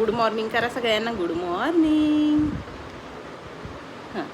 Good morning करा सगळ्यांना. Good morning हां.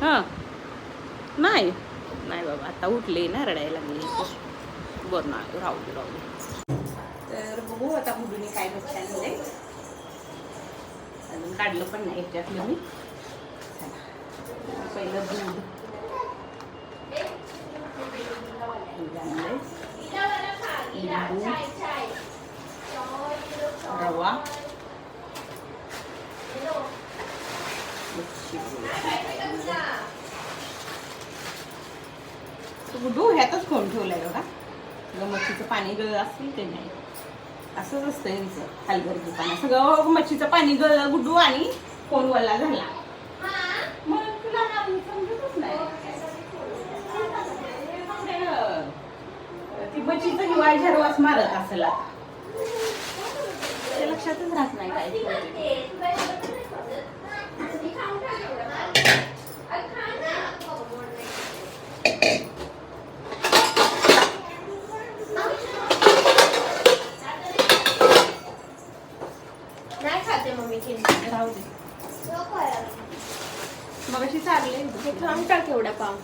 हां. नाही. नाही बाबा आता उठले ना रडायला लागले. बरं ना राहू दे राहू दे. तर बघू आता गुडूने काय बच्चा अजून काढलं पण नाही त्यातलं मी. पहिलं दूध. रवा. तो गुड्डू ह्यातच खोन ठेवलाय बघा. सगळं मच्छीचं पाणी गळ असेल ते नाही? असंच असतं यांचं हलगर्जी पाणी. सगळं मच्छीचं पाणी गळ गुड्डू आणि कोण वल्ला झाला. मग तुला समजतच नाही. ती मच्छीचं हिवाळी झरवास मारत असेल आता. ते लक्षातच राहत नाही काय. राहू दे. मग अशी चालले. हे खाऊन टाक एवढा पाव.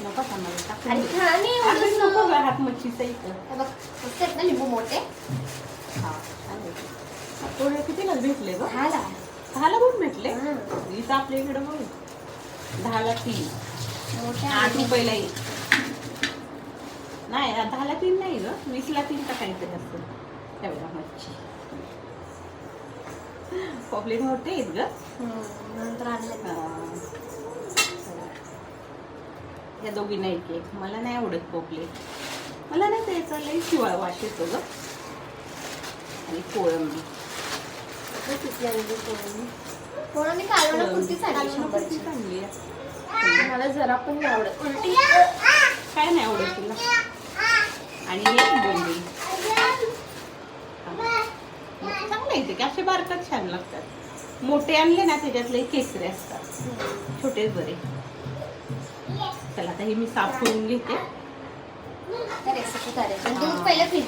नको थांबायला. खा नाही नको गं हात मच्छीचं इथं. हे बघ मस्त आहेत ना लिंबू मोठे. हा छान आहे. थोडे कितीला भेटले ग? दहाला. भेटले. इथं आपल्या इकडं बघ. दहाला तीन. मोठे आठ आणि- रुपयाला एक. नाही दहाला तीन नाही ग. वीसला तीन का काहीतरी असतं तेवढा मच्छी. पॉपलेट मोठे आहेत ग. हं, नंतर आणले. या दोघींना एक एक. मला नाही आवडत पोपलेट मला नाही त्याचा लई शिवाळ वास येतो ग. आणि कोळंबी. शंभरची. कुठची चांगली आहे. मला जरा पण नाही आवडत. उलटी काय नाही आवडत तुला? आणि हे बोंबील. चांगलं की? असे बारकात छान लागतात. मोठे आणले ना त्याच्यातले केसरे असतात. छोटे बरे. चला आता हे मी साफ करून घेते. रेसिपी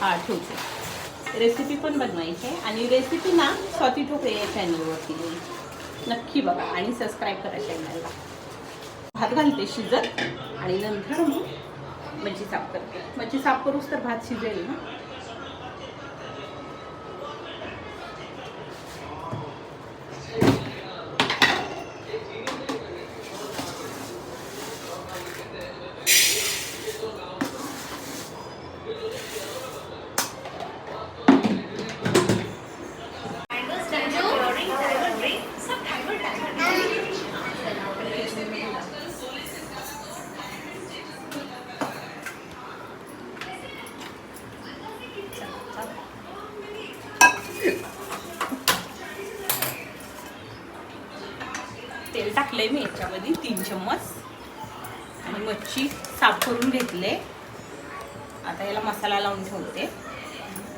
हा. ठेवते. रेसिपी पण बनवायची आहे. आणि रेसिपी ना स्वाती ठोकरे या चॅनलवरती नक्की बघा आणि सबस्क्राईब करा चॅनलला भात घालते शिजत आणि नंतर मग मच्छी साफ करते. मच्छी साफ करूच तर भात शिजेल ना? तीन चम्मच. आणि मच्छी साफ करून घेतले. आता याला मसाला लावून ठेवते.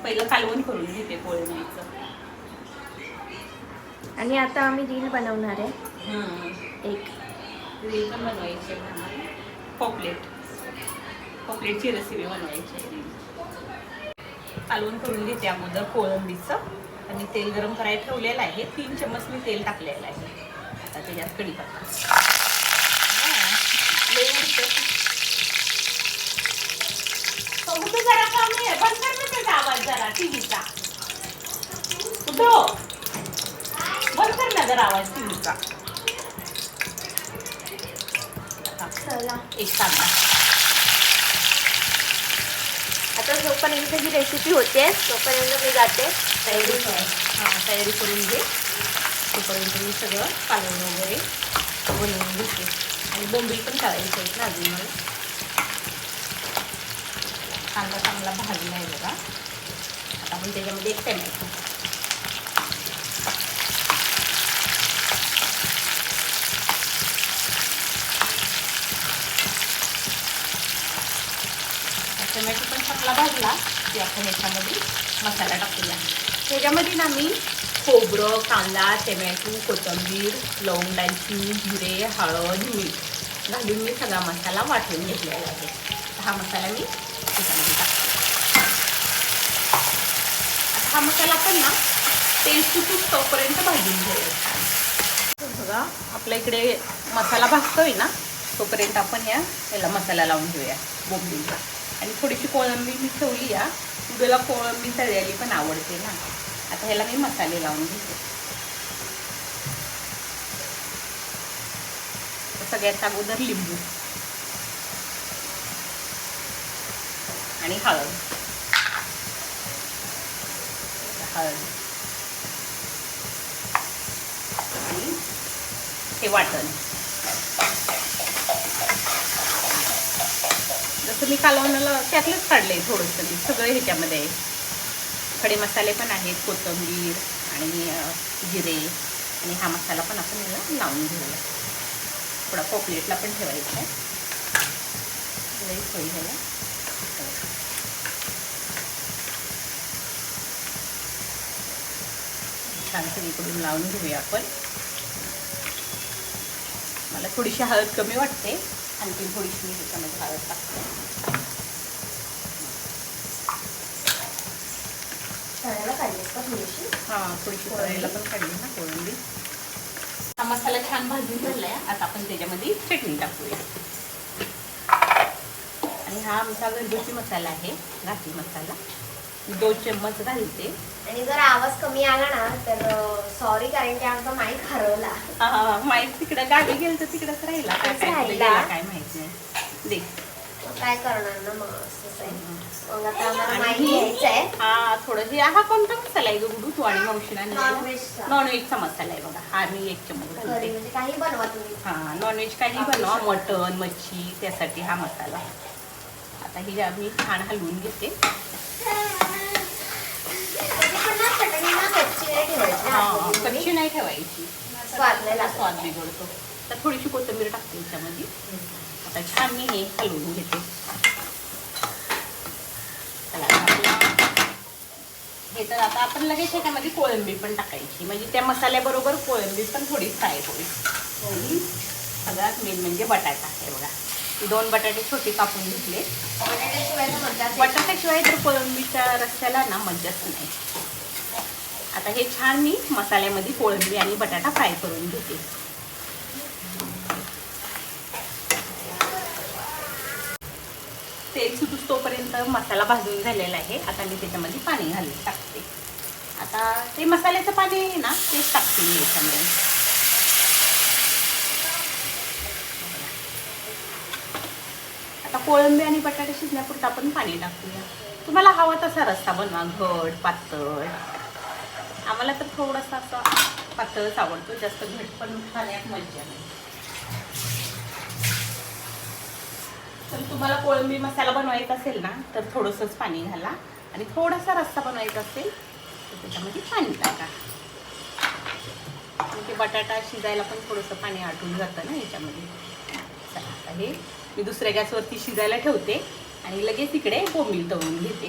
पहिलं कालवण करून घेते पोळीचं आणि आता आम्ही रील बनवणार आहे. एक. रील पण बनवायची. पॉपलेट पॉपलेटची रेसिपी बनवायची आहे कालवण करून घेते अगोदर कोळंबीचं. आणि तेल गरम करायला ठेवलेलं आहे. तीन चम्मच मी तेल टाकलेलं आहे. आता त्याच्यात कढीपत्ता. लय उडतं. बघू तर जरा कमी आहे. बंद कर ना त्याचा आवाज जरा टीव्हीचा. उठो बंद कर ना जरा आवाज टीव्हीचा. चला एक कांदा आता जोपर्यंत ही रेसिपी होते तोपर्यंत मी जाते. तयारी हां तयारी करून घे. तोपर्यंत मी सगळं कालवण वगैरे बनवून घेते. आणि बोंबील पण करायचे आहेत ना अजून मला कांदा चांगला भाजला आहे बघा आता आपण त्याच्यामध्ये एक टॅमॅटो टोमॅटो पण चांगला भाजला की आपण याच्यामध्ये मसाला टाकूया त्याच्यामध्ये ना मी खोबरं कांदा टोमॅटो कोथिंबीर लवंग दालची जिरे हळद मीठ. घालून मी सगळा मसाला वाटून घेतलेला आहे. हा मसाला मी आता हा मसाला पण ना तेल सुटून तोपर्यंत भाजून घेऊया. बघा आपल्या इकडे मसाला भाजतोय ना तोपर्यंत आपण या याला मसाला लावून घेऊया बोंबीला. आणि थोडीशी कोळंबी मी ठेवली या. उद्याला कोळंबी तळ्याली पण आवडते ना. आता ह्याला मी मसाले लावून घेते. सगळ्यात अगोदर लिंबू आणि हळद. हळद. आणि हे वाटण. जसं मी कालवणाला त्यातलंच काढलंय थोडंसं मी सगळं ह्याच्यामध्ये. आहे खडे मसाले पण आहेत कोथिंबीर आणि जिरे आणि हा मसाला पण आपण याला लावून घेऊया. थोडा पॉपलेटला पण ठेवायचा आहे. लई सोयी ह्याला छान सगळीकडून लावून घेऊया आपण. मला थोडीशी हळद कमी वाटते. आणखी थोडीशी मी हळद टाकते तळायला काढलीस का थोडीशी हां थोडीशी तळायला पण काढली ना कोळंबी. हा मसाला छान भाजून झालाय. आता आपण त्याच्यामध्ये चटणी टाकूया. आणि हा आमचा घरगुती मसाला आहे घाटी मसाला. दोन चम्मच घालते. आणि जर आवाज कमी आला ना तर सॉरी कारण की आमचा माईक हरवला. हा, माहीत तिकडं गावी गेलं तर तिकडंच राहिला. काय काय माहीत नाही. दे. मग काय करणार ना मग असंच आहे. मग आता आम्हाला आणि माहिती घ्यायचं आहे हा थोडं हे हा कोणता मसाला आहे? गुडू तू आणि मावशीला नॉनव्हेजचा. नॉनव्हेजचा मसाला आहे बघा. हा मी एक चम्मच घरी घालते. म्हणजे काही बनवा तुम्ही. हा नॉनव्हेज काही बनवा. मटन मच्छी त्यासाठी हा मसाला आता ही मी छान हलवून घेते. कधी पण ना चटणी ना कच्ची नाही ठेवायची हा, आतमध्ये. कच्ची नाही ठेवायची. स्वाद नाही लागत. स्वाद बिघडतो. तर थोडीशी कोथिंबीर टाकते याच्यामध्ये. आता छान मी हे हलवून घेते. हे तर आता आपण लगेच ह्याच्यामध्ये कोळंबी पण टाकायची. म्हणजे त्या मसाल्याबरोबर कोळंबी पण थोडी फ्राय होईल. आणि सगळ्यात मेन म्हणजे बटाटा आहे बघा. दोन बटाटे छोटे कापून घेतले. बटाट्याशिवाय तर कोळंबीच्या रस्त्याला ना मज्जाच नाही. आता हे छान मी मसाल्यामध्ये कोळंबी आणि बटाटा फ्राय करून घेते. तेल सुटूस तोपर्यंत मसाला भाजून झालेला आहे. आता मी त्याच्यामध्ये पाणी घालून टाकते. आता ते मसाल्याचं पाणी आहे ना तेच टाकते मी याच्यामध्ये. आता कोळंबी आणि बटाटे शिजण्यापुरतं आपण पाणी टाकूया. तुम्हाला हवा तसा रस्ता बनवा घट पातळ. आम्हाला तर थोडासा असा पातळच आवडतो जास्त घट पण खाण्यात मज्जा नाही. तर तुम्हाला कोळंबी मसाला बनवायचा असेल ना तर थोडंसंच पाणी घाला आणि थोडासा रस्सा बनवायचा असेल तर त्याच्यामध्ये पाणी टाका. म्हणजे बटाटा शिजायला पण थोडंसं पाणी आटून जातं ना याच्यामध्ये. चला आता हे मी दुसऱ्या गॅसवरती शिजायला ठेवते आणि लगेच इकडे बोंबील तळून घेते.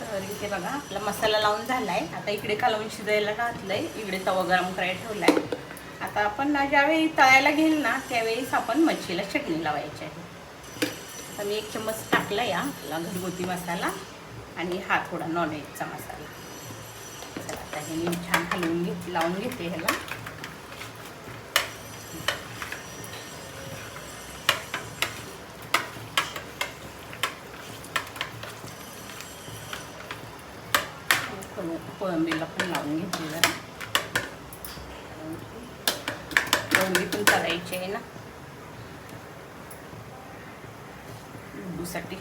तर इथे बघा आपला मसाला लावून झाला आहे आता इकडे कालवून शिजायला घातलं आहे इकडे तवा गरम करायला आहे आता आपण ज्यावेळी तळायला घेईल ना त्यावेळेस आपण मच्छीला चटणी लावायची आहे. आता मी एक चम्मच टाकला या आपला घरगुती मसाला आणि हा थोडा नॉनव्हेजचा मसाला. चला आता हे मी छान हलवून घेत लावून घेते ह्याला. कोळंबीला पण लावून घेतली जरा कोळंबी पण करायची आहे ना साठी.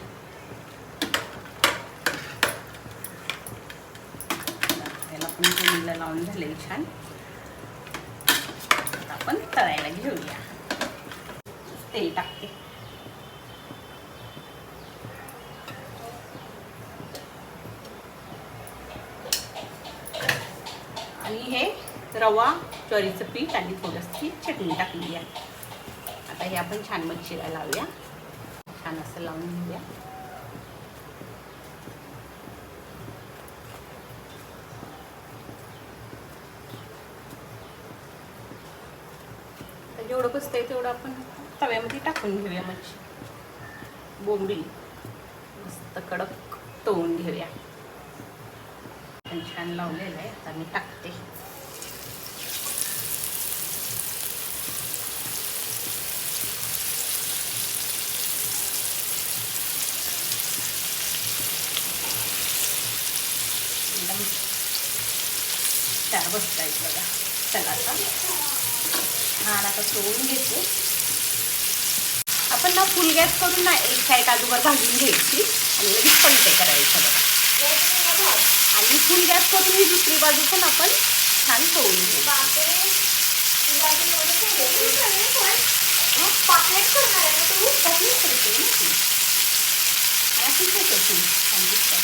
त्याला पण कोळंबीला लावून झाले छान. आपण तळायला घेऊया. तेल टाकते. आणि हे रवा ज्वारीचं पीठ आणि थोडंसं चटणी टाकली आहे. आता हे आपण छान मच्छीला लावूया. छान असं लावून घेऊया आता जेवढं बसतंय तेवढं आपण तव्यामध्ये टाकून घेऊया मच्छी. बोंबी मस्त कडक तळून घेऊया. छान लावलेलं आहे. आता मी टाकते एकदम चार बसता आहेत बघा. चला आता. छान आता सोडून घेतो. आपण ना फुल गॅस करून ना एक साईड अगोदर भाजून घ्यायची आणि लगेच पलटे करायचं बघा. आणि फुल गॅस करून ही दुसरी बाजू पण आपण छान सोडून घेऊ. पापलेट करणार आहे तू? टाकली करते आणि अशीच आहे ती. छान दिसतात.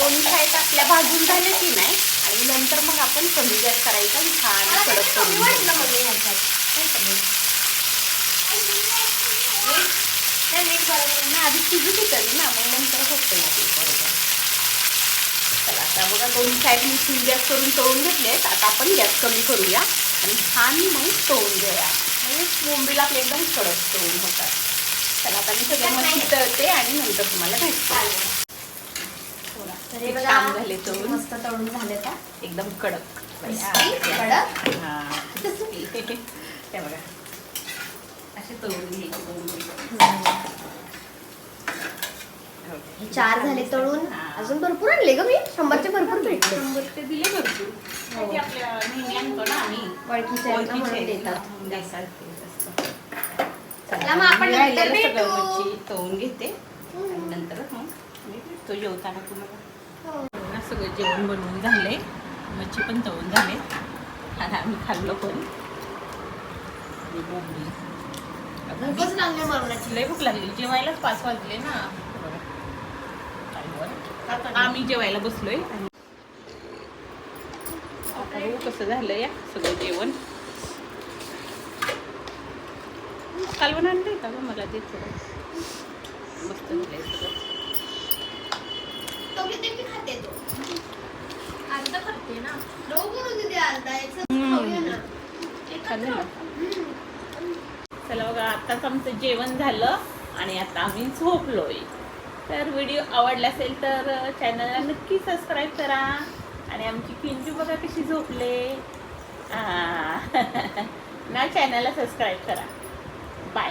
दोन्ही साईड आपल्या भाजून झाले की नाही? आणि नंतर मग आपण कमी गॅस करायचा आणि छान कडक करून वाटलं. मम्मी ह्याच्यात. काय? नाही मीठ बरोबर ना आधी शिजू तरी ना मग नंतर होतं ते बरोबर. चला आता बघा दोन्ही साईड मी फुल गॅस करून तळून घेतलेत. आता आपण गॅस कमी करूया आणि छान मग तळून घेऊया. म्हणजे बोंबीला आपले एकदम कडक तळून होतात. चला आता मी सगळ्या मच्छी तळते आणि नंतर तुम्हाला भेटते. तर हे बघा छान झाले तळून मस्त तळून झाले का एकदम कडक. कडक? बघा. असे तळून घ्यायचे हे चार झाले तळून. अजून भरपूर आणले ग मी? शंभरचे भरपूर भेटले. शंभर ते दिले भरपूर. हो. ते आपल्या नेहमी आणतो ना आम्ही. ओळखीचे आहेत ना ओळखीचे म्हणून आहेत. देतात. ना, म्हणून देतात. ते जास्त. चला, चला मग आपण मी नंतर राहिलेलं सगळं भेटू. मच्छी तळून घेते. आणि नंतर मग मी भेटतो जेवताना तुम्हाला. सगळं जेवण बनवून झाले मच्छी पण तळून झाले आणि आम्ही खाल्लो पण. भूकच लागली मरणाची लय भूक लागली. जेवायलाच पाच वाजले ना. आम्ही जेवायला बसलोय. कसं झालं या सगळं जेवण. कालवण आणलंय का मला ते थोडं. मस्त झालंय सगळं. चला बघा आत्ताच आमचं जेवण झालं आणि आता आम्ही झोपलोय. तर व्हिडिओ आवडला असेल तर चॅनलला नक्की सबस्क्राईब करा. आणि आमची पिंजू बघा कशी झोपले. ना चॅनलला सबस्क्राईब करा. बाय